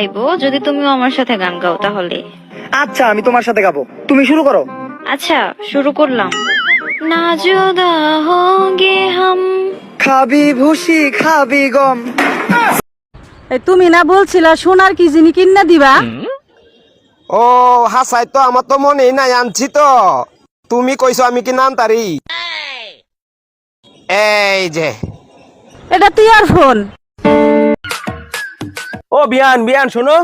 গাইবো যদি তুমিও আমার সাথে গান গাও তাহলে। আচ্ছা আমি তোমার সাথে গাবো। তুমি শুরু করো। আচ্ছা শুরু করলাম। না জুদা হোগে হাম। খাবি ভুসি খাবি গম। এই তুমি না বলছিলা সোনার কি জিনি কিনা দিবা? ও হাসাই তো আমার তো মনে নাই আনছি তো। তুমি কইছো আমি কি নাম তারি এই যে। এটা টিয়ার ফোন। ও বিয়ান বিয়ান শোনো।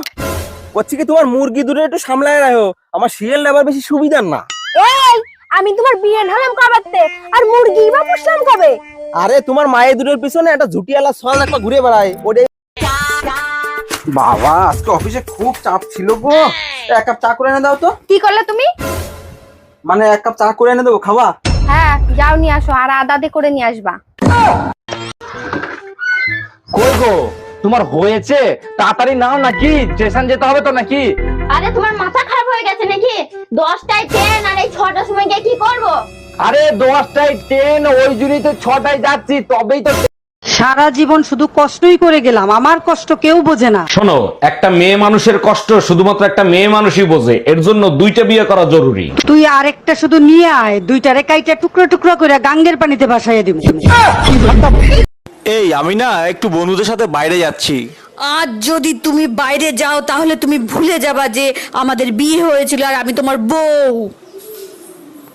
করছি কি তোমার মুরগি দুটো একটু সামলায় রাখো? আমার শিয়াল আবার বেশি সুবিধার না। এই আমি তোমার বিয়ে হলাম কবাতে। আর মুরগি বা পুষলাম কবে? আরে তোমার মায়ের দুটোর পিছনে একটা ঝুটিয়ালা সল একটা ঘুরে বেড়ায়। ওটাই বাবা আজকে অফিসে খুব চাপ ছিল গো। এক কাপ চা করে এনে দাও তো। কি করলে তুমি? মানে এক কাপ চা করে এনে দেবো খাওয়া? হ্যাঁ যাও নিয়ে আসো আর আদা দিয়ে করে নিয়ে আসবা। কই গো? তোমার হয়েছে? তাড়াতাড়ি নাও নাকি? স্টেশন যেতে হবে তো নাকি? আরে তোমার মাথা খারাপ হয়ে গেছে নাকি? দশটায় ট্রেন আর এই ছটার সময় গিয়ে কি করব? আরে দশটায় ট্রেন ওই জন্যই তো ছটায় যাচ্ছি তবেই তো সারা জীবন শুধু কষ্টই করে গেলাম আমার কষ্ট কেউ বোঝে না। শোনো একটা মেয়ে মানুষের কষ্ট শুধুমাত্র একটা মেয়ে মানুষই বোঝে এর জন্য দুইটা বিয়ে করা জরুরি। তুই আরেকটা শুধু নিয়ে আয় দুইটা রেকাইটা টুকরো টুকরো করে গাঙ্গের পানিতে ভাসাইয়া দিব। এই আমি না একটু বন্ধুদের সাথে বাইরে যাচ্ছি। আজ যদি তুমি বাইরে যাও তাহলে তুমি ভুলে যাবা যে আমাদের বিয়ে হয়েছিল আর আমি তোমার বউ।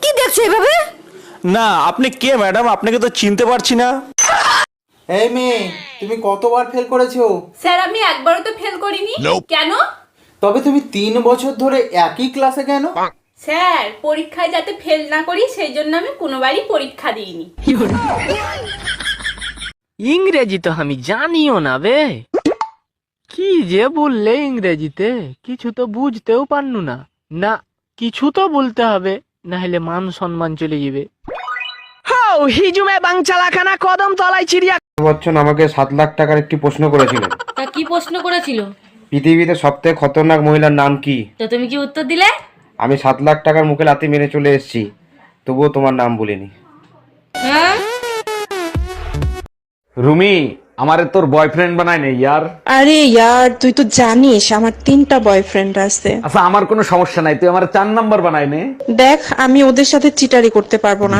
কি দেখছ এভাবে? না আপনি কে ম্যাডাম? আপনাকে তো চিনতে পারছি না। এই মেয়ে তুমি কতবার ফেল করেছ? স্যার আমি একবারও তো ফেল করিনি। কেন? তবে তুমি তিন বছর ধরে একই ক্লাসে কেন? স্যার পরীক্ষায় যাতে ফেল না করি সেই জন্য আমি কোনোবারই পরীক্ষা দিইনি। ইংরেজি তো আমি জানিও না বে। কি যে বললে ইংরেজিতে কিছু তো বুঝতেও পারনু না। না কিছু তো বলতে হবে না হলে মান সম্মান চলে যাবে। হাও হিজুমে বাংচালাখানা কদম তলায় চিড়িয়া বচ্চন আমাকে সাত লাখ টাকার একটি প্রশ্ন করেছিলেন তা কি প্রশ্ন করেছিল? পৃথিবীতে সবথেকে খতরনাক মহিলার নাম কি? তো তুমি কি উত্তর দিলে? আমি সাত লাখ টাকার মুখে লাথি মেরে চলে এসেছি তবুও তোমার নাম বলিনি। রুমি আমারে তোর বয়ফ্রেন্ড বানায় নেই ইয়ার। আরে ইয়ার তুই তো জানিস আমার তিনটা বয়ফ্রেন্ড আছে। আচ্ছা আমার কোনো সমস্যা নাই তুই আমার চার নাম্বার বানায় নে। দেখ আমি ওদের সাথে চিটারি করতে পারব না।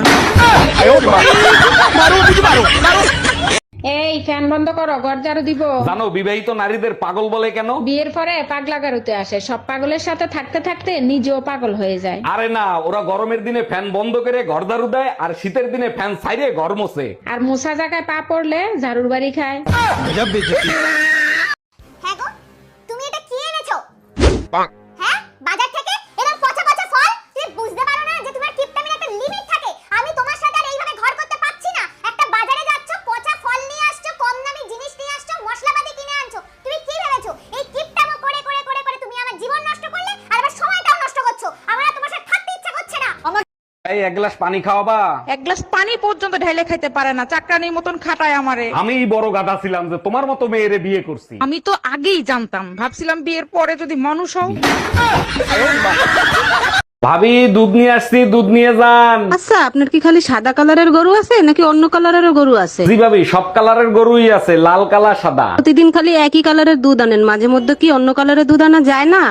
ফ্যান বন্ধ করো ঘর ঝাড়ু দিব। জানো বিবাহিত নারীদের পাগল বলে কেন? বিয়ের পরে পাগলা গারুতে আসে। সব পাগলের সাথে থাকতে থাকতে নিজেও পাগল হয়ে যায়। আরে না ওরা গরমের দিনে ফ্যান বন্ধ করে ঘর দারু দেয় আর শীতের দিনে ফ্যান সাইরে ঘর মোছে। আর মুসা জায়গায় পা পড়লে ঝাড়ুর বাড়ি খায়। হ্যাঁ গো তুমি এটা কি এনেছো? এই এক গ্লাস পানি খাওয়াবা। এক গ্লাস পানি পর্যন্ত ঢেলে খাইতে পারে না চাকরানির মতন খাটায় আমারে। আমি বড় গাধা ছিলাম যে তোমার মতো মেয়েরে বিয়ে করছি। আমি তো আগেই জানতাম ভাবছিলাম বিয়ের পরে যদি মানুষ হও। ভাবি দুধ নিয়ে আসছি দুধ নিয়ে যান। আচ্ছা আপনার কি খালি সাদা কালারের গরু আছে নাকি অন্য কালারেরও গরু আছে? জি ভাবি সব কালারের গরুই আছে লাল কালার সাদা। প্রতিদিন খালি একই কালারের দুধ আনেন মাঝে মধ্যে কি অন্য কালারের দুধ আনা যায় না?